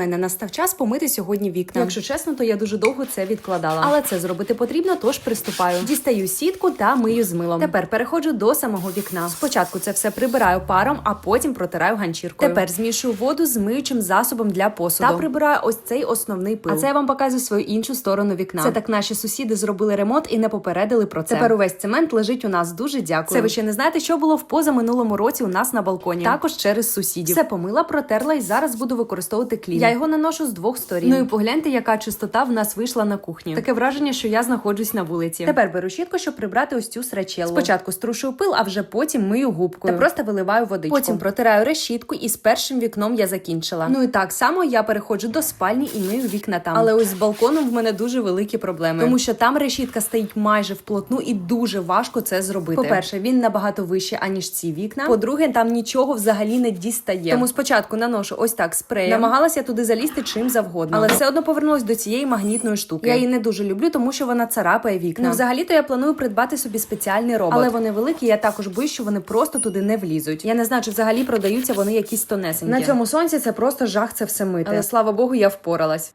мене настав час помити сьогодні вікна. Якщо чесно, то я дуже довго це відкладала. Але це зробити потрібно, тож приступаю. Дістаю сітку та мию з милом. Тепер переходжу до самого вікна. Спочатку це все прибираю паром, а потім протираю ганчіркою. Тепер змішую воду з миючим засобом для посуду. Та прибираю ось цей основний пил. А це я вам показую свою іншу сторону вікна. Це так наші сусіди зробили ремонт і не попередили про це. Тепер увесь цемент лежить у нас. Дуже дякую. Це ви ще не знаєте, що було в позаминулому році у нас на балконі. Також через сусідів. Все помила, протерла і зараз буду використовувати клін. Я його наношу з двох сторін. Ну і погляньте, яка чистота в нас вийшла на кухні. Таке враження, що я знаходжусь на вулиці. Тепер беру щітку, щоб прибрати ось цю срачелу. Спочатку струшую пил, а вже потім мию губкою. Та просто виливаю водичку. Потім протираю решітку, і з першим вікном я закінчила. Ну і так само я переходжу до спальні і мию вікна там. Але ось з балконом в мене дуже великі проблеми, тому що там решітка стоїть майже вплотну і дуже важко це зробити. По-перше, він набагато вище, аніж ці вікна. По-друге, там нічого взагалі не дістає. Тому спочатку наношу ось так спреєм. Намагалася туди залізти чим завгодно, але все одно повернулась до цієї магнітної штуки. Я її не дуже люблю, тому що вона царапає вікна. Ну, взагалі-то я планую придбати собі спеціальний робот. Але вони великі. Я також боюсь, що вони просто туди не влізуть. Я не знаю, чи взагалі продаються вони якісь тонесенькі. На цьому сонці це просто жах це все мити. Але слава Богу, я впоралась.